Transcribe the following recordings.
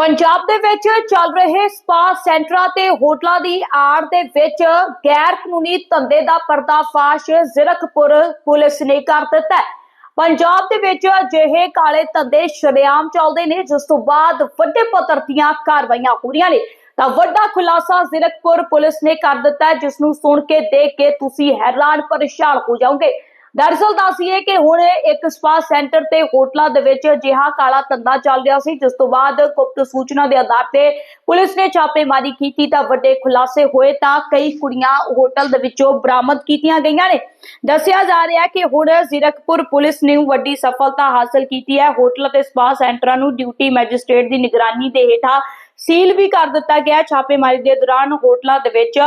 ਪੰਜਾਬ ਦੇ ਵਿੱਚ ਚੱਲ ਰਹੇ ਸਪਾ ਸੈਂਟਰਾਂ ਤੇ ਹੋਟਲਾਂ ਦੀ ਆੜ ਦੇ ਵਿੱਚ ਗੈਰ ਕਾਨੂੰਨੀ ਧੰਦੇ ਦਾ ਪਰਦਾਫਾਸ਼ ਜ਼ਿਰਕਪੁਰ ਪੁਲਿਸ ਨੇ ਕਰ ਦਿੱਤਾ ਹੈ। ਪੰਜਾਬ ਦੇ ਵਿੱਚ ਅਜਿਹੇ ਕਾਲੇ ਧੰਦੇ ਸ਼ਰੇਆਮ ਚੱਲਦੇ ਨੇ, ਜਿਸ ਤੋਂ ਬਾਅਦ ਵੱਡੇ ਪੱਧਰ ਦੀਆਂ ਕਾਰਵਾਈਆਂ ਹੋ ਰਹੀਆਂ ਨੇ। ਤਾਂ ਵੱਡਾ ਖੁਲਾਸਾ ਜ਼ਿਰਕਪੁਰ ਪੁਲਿਸ ਨੇ ਕਰ ਦਿੱਤਾ ਹੈ, ਜਿਸ ਨੂੰ ਸੁਣ ਕੇ ਦੇਖ ਕੇ ਤੁਸੀਂ ਹੈਰਾਨ ਪਰੇਸ਼ਾਨ ਹੋ ਜਾਓਗੇ। ਦਰਅਸਲ ਦੱਸੀਏ ਕਿ ਹੁਣ ਇੱਕ ਸਪਾ ਸੈਂਟਰ ਤੇ ਹੋਟਲਾਂ ਦੇ ਵਿੱਚ ਅਜਿਹਾ ਕਾਲਾ ਧੰਦਾ ਚੱਲ ਰਿਹਾ ਸੀ, ਜਿਸ ਤੋਂ ਬਾਅਦ ਗੁਪਤ ਸੂਚਨਾ ਦੇ ਆਧਾਰ ਤੇ ਪੁਲਿਸ ਨੇ ਛਾਪੇਮਾਰੀ ਕੀਤੀ ਤਾਂ ਵੱਡੇ ਖੁਲਾਸੇ ਹੋਏ ਤਾਂ ਕਈ ਕੁੜੀਆਂ ਹੋਟਲ ਦੇ ਵਿੱਚੋਂ ਬਰਾਮਦ ਕੀਤੀਆਂ ਗਈਆਂ ਨੇ। ਦੱਸਿਆ ਜਾ ਰਿਹਾ ਕਿ ਹੁਣ ਜ਼ੀਰਕਪੁਰ ਪੁਲਿਸ ਨੇ ਵੱਡੀ ਸਫਲਤਾ ਹਾਸਲ ਕੀਤੀ ਹੈ। ਹੋਟਲ ਅਤੇ ਸਪਾ ਸੈਂਟਰਾਂ ਨੂੰ ਡਿਊਟੀ ਮੈਜਿਸਟ੍ਰੇਟ ਦੀ ਨਿਗਰਾਨੀ ਦੇ ਹੇਠਾਂ ਸੀਲ ਵੀ ਕਰ ਦਿੱਤਾ ਗਿਆ। ਛਾਪੇਮਾਰੀ ਦੇ ਦੌਰਾਨ ਹੋਟਲਾਂ ਦੇ ਵਿੱਚ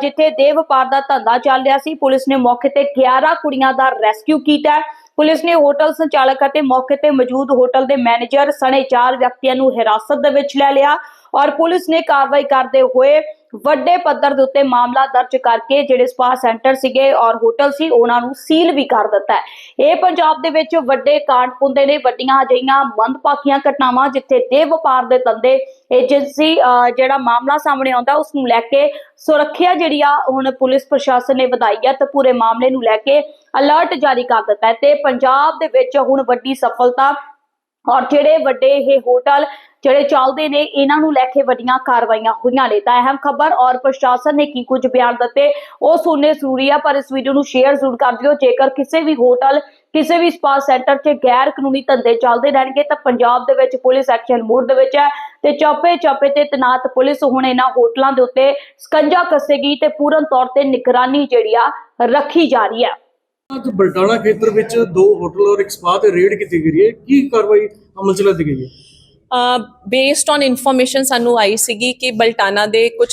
ਜਿੱਥੇ ਦੇਹ ਵਪਾਰ ਦਾ ਧੰਦਾ ਚੱਲ ਰਿਹਾ ਸੀ, ਪੁਲਿਸ ਨੇ ਮੌਕੇ ਤੇ 11 ਕੁੜੀਆਂ ਦਾ ਰੈਸਕਿਊ ਕੀਤਾ ਪੁਲਿਸ ਨੇ ਹੋਟਲ ਸੰਚਾਲਕ ਅਤੇ ਮੌਕੇ ਤੇ ਮੌਜੂਦ ਹੋਟਲ ਦੇ ਮੈਨੇਜਰ, ਸਣੇ ਚਾਰ ਵਿਅਕਤੀਆਂ ਨੂੰ ਹਿਰਾਸਤ ਦੇ ਵਿੱਚ ਲੈ ਲਿਆ ਔਰ ਪੁਲਿਸ ਨੇ ਕਾਰਵਾਈ ਕਰਦੇ ਹੋਏ ਵੱਡੇ ਪੱਧਰ ਦੇ ਉੱਤੇ ਮਾਮਲਾ ਦਰਜ ਕਰਕੇ ਜਿਹੜੇ ਸਪਾ ਸੈਂਟਰ ਸੀਗੇ ਔਰ ਹੋਟਲ ਸੀ ਉਹਨਾਂ ਨੂੰ ਸੀਲ ਵੀ ਕਰ ਦਿੱਤਾ ਹੈ। ਇਹ ਪੰਜਾਬ ਦੇ ਵਿੱਚ ਵੱਡੇ ਕਾਂਡ ਹੁੰਦੇ ਨੇ ਵੱਡੀਆਂ ਅਜਿਹੀਆਂ ਮੰਦਭਾਗੀਆਂ ਘਟਨਾਵਾਂ ਜਿੱਥੇ ਦੇਹ ਵਪਾਰ ਦੇ ਧੰਦੇ ਏਜੰਸੀ ਅਹ, ਜਿਹੜਾ ਮਾਮਲਾ ਸਾਹਮਣੇ ਆਉਂਦਾ ਉਸ ਨੂੰ ਲੈ ਕੇ ਸੁਰੱਖਿਆ ਜਿਹੜੀ ਆ ਹੁਣ ਪੁਲਿਸ ਪ੍ਰਸ਼ਾਸਨ ਨੇ ਵਧਾਈ ਹੈ ਤੇ ਪੂਰੇ ਮਾਮਲੇ ਨੂੰ ਲੈ ਕੇ ਅਲਰਟ ਜਾਰੀ ਕਰ ਦਿੱਤਾ ਤੇ ਪੰਜਾਬ ਦੇ ਵਿੱਚ ਹੁਣ ਵੱਡੀ ਸਫਲਤਾ ਔਰ ਜਿਹੜੇ ਵੱਡੇ ਇਹ ਹੋਟਲ ਜਿਹੜੇ ਚੱਲਦੇ ਨੇ, ਇਹਨਾਂ ਨੂੰ ਲੈ ਕੇ ਵੱਡੀਆਂ ਕਾਰਵਾਈਆਂ ਹੋਈਆਂ ਨੇ। ਤਾਂ ਅਹਿਮ ਖਬਰ ਔਰ ਪ੍ਰਸ਼ਾਸਨ ਨੇ ਕੀ ਕੁਝ ਬਿਆਨ ਦਿੱਤੇ, ਉਹ ਸੁਣਨੇ ਜ਼ਰੂਰੀ ਆ, ਪਰ ਇਸ ਵੀਡੀਓ ਨੂੰ ਸ਼ੇਅਰ ਜ਼ਰੂਰ ਕਰ ਦਿਓ। ਜੇਕਰ ਕਿਸੇ ਵੀ ਹੋਟਲ, ਕਿਸੇ ਵੀ ਸਪਾ ਸੈਂਟਰ 'ਚ ਗੈਰ ਕਾਨੂੰਨੀ ਧੰਦੇ ਚੱਲਦੇ ਰਹਿਣਗੇ, ਤਾਂ ਪੰਜਾਬ ਦੇ ਵਿੱਚ ਪੁਲਿਸ ਐਕਸ਼ਨ ਮੋਡ ਦੇ ਵਿੱਚ ਹੈ ਤੇ ਚੌਪੇ ਚੌਪੇ ਤੇ ਤਨਾਤ ਪੁਲਿਸ ਹੁਣ ਇਹਨਾਂ ਹੋਟਲਾਂ ਦੇ ਉੱਤੇ ਸਕੰਜਾ ਕੱਸੇਗੀ ਤੇ ਪੂਰਨ ਤੌਰ ਤੇ ਨਿਗਰਾਨੀ ਜਿਹੜੀ ਆ, ਰੱਖੀ ਜਾ ਰਹੀ ਹੈ। ਅੱਜ ਬਲਟਾਣਾ ਖੇਤਰ ਵਿੱਚ ਦੋ ਹੋਟਲ ਔਰ ਇੱਕ ਸਪਾ ਤੇ ਰੇਡ ਕੀਤੀ ਗਈ ਹੈ। ਕੀ ਕਾਰਵਾਈ ਅਮਲ ਚ ਲੱਦੀ ਗਈ ਹੈ? ਬੇਸਡ ਔਨ ਇਨਫੋਰਮੇਸ਼ਨ ਸਾਨੂੰ ਆਈ ਸੀਗੀ ਕਿ ਬਲਟਾਨਾ ਦੇ ਕੁਝ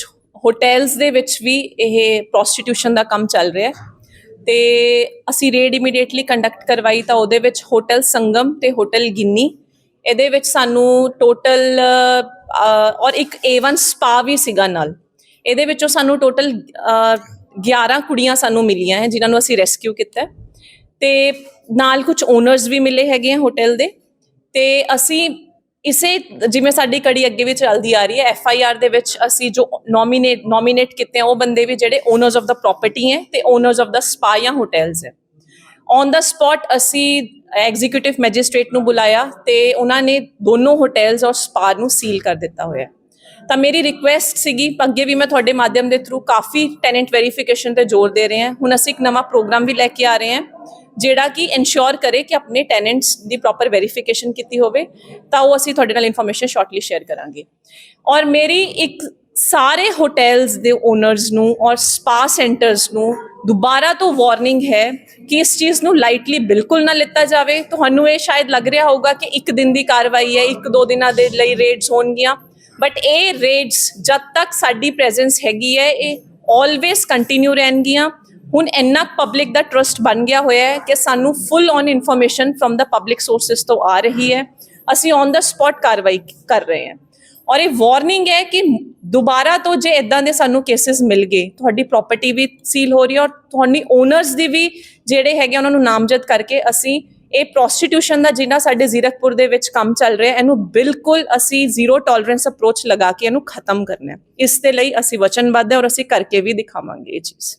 ਹੋਟਲਸ ਦੇ ਵਿੱਚ ਵੀ ਇਹ ਪ੍ਰੋਸਟੀਟਿਊਸ਼ਨ ਦਾ ਕੰਮ ਚੱਲ ਰਿਹਾ ਹੈ। ਤੇ ਅਸੀਂ ਰੇਡ ਇਮੀਡੀਏਟਲੀ ਕੰਡਕਟ ਕਰਵਾਈ ਤਾਂ ਉਹਦੇ ਵਿੱਚ ਹੋਟਲ ਸੰਗਮ ਤੇ ਹੋਟਲ ਗਿੰਨੀ। ਇਹਦੇ ਵਿੱਚ ਸਾਨੂੰ ਟੋਟਲ ਔਰ ਇੱਕ A1 ਸਪਾ ਵੀ ਸੀਗਾ ਨਾਲ। ਇਹਦੇ ਵਿੱਚੋਂ ਸਾਨੂੰ ਟੋਟਲ 11 ਕੁੜੀਆਂ ਸਾਨੂੰ ਮਿਲੀਆਂ ਹੈ, ਜਿਨ੍ਹਾਂ ਨੂੰ ਅਸੀਂ ਰੈਸਕਿਊ ਕੀਤਾ ਹੈ। ਤੇ ਨਾਲ ਕੁਝ ਓਨਰਸ ਵੀ ਮਿਲੇ ਹੈਗੇ ਆ ਹੋਟਲ ਦੇ। ਤੇ ਅਸੀਂ ਇਸੇ ਜਿਵੇਂ ਸਾਡੀ ਕੜੀ ਅੱਗੇ ਵੀ ਚੱਲਦੀ ਆ ਰਹੀ ਹੈ ਐਫ ਆਈ ਆਰ ਦੇ ਵਿੱਚ ਅਸੀਂ ਜੋ ਨੋਮੀਨੇਟ ਨੋਮੀਨੇਟ ਕੀਤੇ ਆ, ਉਹ ਬੰਦੇ ਵੀ ਜਿਹੜੇ ਓਨਰਸ ਆਫ ਦਾ ਪ੍ਰਾਪਰਟੀ ਹੈ ਤੇ ਓਨਰਸ ਆਫ ਦਾ ਸਪਾ ਜਾਂ ਹੋਟਲਸ ਹੈ। ਔਨ ਦਾ ਸਪੌਟ ਅਸੀਂ ਐਗਜ਼ੀਕਿਊਟਿਵ ਮੈਜਿਸਟ੍ਰੇਟ ਨੂੰ ਬੁਲਾਇਆ ਤੇ ਉਹਨਾਂ ਨੇ ਦੋਨੋਂ ਹੋਟਲਸ ਔਰ ਸਪਾ ਨੂੰ ਸੀਲ ਕਰ ਦਿੱਤਾ ਹੋਇਆ। ਤਾਂ ਮੇਰੀ ਰਿਕੁਐਸਟ ਸੀਗੀ, ਅੱਗੇ ਵੀ ਮੈਂ ਤੁਹਾਡੇ ਮਾਧਿਅਮ ਦੇ ਥਰੂ ਕਾਫੀ ਟੈਨੈਂਟ ਵੈਰੀਫਿਕੇਸ਼ਨ ਤੇ ਜ਼ੋਰ ਦੇ ਰਹੇ। ਹਾਂ ਹੁਣ ਅਸੀਂ ਇੱਕ ਨਵਾਂ ਪ੍ਰੋਗਰਾਮ ਵੀ ਲੈ ਕੇ ਆ ਰਹੇ ਹਾਂ। ਜਿਹੜਾ ਕਿ ਇਨਸ਼ੋਰ ਕਰੇ ਕਿ ਆਪਣੇ ਟੈਨੈਂਟਸ ਦੀ ਪ੍ਰੋਪਰ ਵੈਰੀਫਿਕੇਸ਼ਨ ਕੀਤੀ ਹੋਵੇ, ਤਾਂ ਉਹ ਅਸੀਂ ਤੁਹਾਡੇ ਨਾਲ ਇਨਫੋਰਮੇਸ਼ਨ ਸ਼ਾਰਟਲੀ ਸ਼ੇਅਰ ਕਰਾਂਗੇ। ਔਰ ਮੇਰੀ ਇੱਕ ਸਾਰੇ ਹੋਟਲਸ ਦੇ ਓਨਰਸ ਨੂੰ ਔਰ ਸਪਾ ਸੈਂਟਰਸ ਨੂੰ ਦੁਬਾਰਾ ਤੋਂ ਵਾਰਨਿੰਗ ਹੈ ਕਿ ਇਸ ਚੀਜ਼ ਨੂੰ ਲਾਈਟਲੀ ਬਿਲਕੁਲ ਨਾ ਲਿੱਤਾ ਜਾਵੇ। ਤੁਹਾਨੂੰ ਇਹ ਸ਼ਾਇਦ ਲੱਗ ਰਿਹਾ ਹੋਊਗਾ ਕਿ ਇੱਕ ਦਿਨ ਦੀ ਕਾਰਵਾਈ ਹੈ, ਇੱਕ ਦੋ ਦਿਨਾਂ ਦੇ ਲਈ ਰੇਡਸ ਹੋਣਗੀਆਂ। ਬਟ ਇਹ ਰੇਡਸ ਜਦ ਤੱਕ ਸਾਡੀ ਪ੍ਰੈਜ਼ੈਂਸ ਹੈਗੀ ਹੈ, ਇਹ ਆਲਵੇਸ ਕੰਟੀਨਿਊ ਰਹਿਣਗੀਆਂ। ਹੁਣ ਇੰਨਾ ਪਬਲਿਕ ਦਾ ਟਰਸਟ ਬਣ ਗਿਆ ਹੋਇਆ ਹੈ ਕਿ ਸਾਨੂੰ full on information from the public sources ਤੋਂ ਆ ਰਹੀ ਹੈ। ਅਸੀਂ ਔਨ ਦਾ ਸਪੌਟ ਕਾਰਵਾਈ ਕਰ ਰਹੇ ਹਾਂ। ਔਰ ਇਹ ਵਾਰਨਿੰਗ ਹੈ ਕਿ ਦੁਬਾਰਾ ਤੋਂ ਜੇ ਇਦਾਂ ਦੇ ਸਾਨੂੰ ਕੇਸਿਸ ਮਿਲ ਗਏ, ਤੁਹਾਡੀ ਪ੍ਰਾਪਰਟੀ ਵੀ ਸੀਲ ਹੋ ਰਹੀ ਹੈ ਔਰ ਤੁਹਾਡੀ ਓਨਰਸ ਦੀ ਵੀ ਜਿਹੜੇ ਹੈਗੇ ਉਹਨਾਂ ਨੂੰ ਨਾਮਜ਼ਦ ਕਰਕੇ ਅਸੀਂ ਇਹ ਪ੍ਰੋਸਟੀਟਿਊਸ਼ਨ ਦਾ ਜਿੰਨਾ ਸਾਡੇ ਜ਼ੀਰਕਪੁਰ ਦੇ ਵਿੱਚ ਕੰਮ ਚੱਲ ਰਿਹਾ, ਇਹਨੂੰ ਬਿਲਕੁਲ ਅਸੀਂ ਜ਼ੀਰੋ ਟੋਲਰੈਂਸ ਅਪਰੋਚ ਲਗਾ ਕੇ ਇਹਨੂੰ ਖਤਮ ਕਰਨਾ ਹੈ। ਇਸ ਦੇ ਲਈ ਅਸੀਂ ਵਚਨਬੱਧ ਹੈ ਔਰ ਅਸੀਂ ਕਰਕੇ ਵੀ ਦਿਖਾਵਾਂਗੇ ਇਹ ਚੀਜ਼।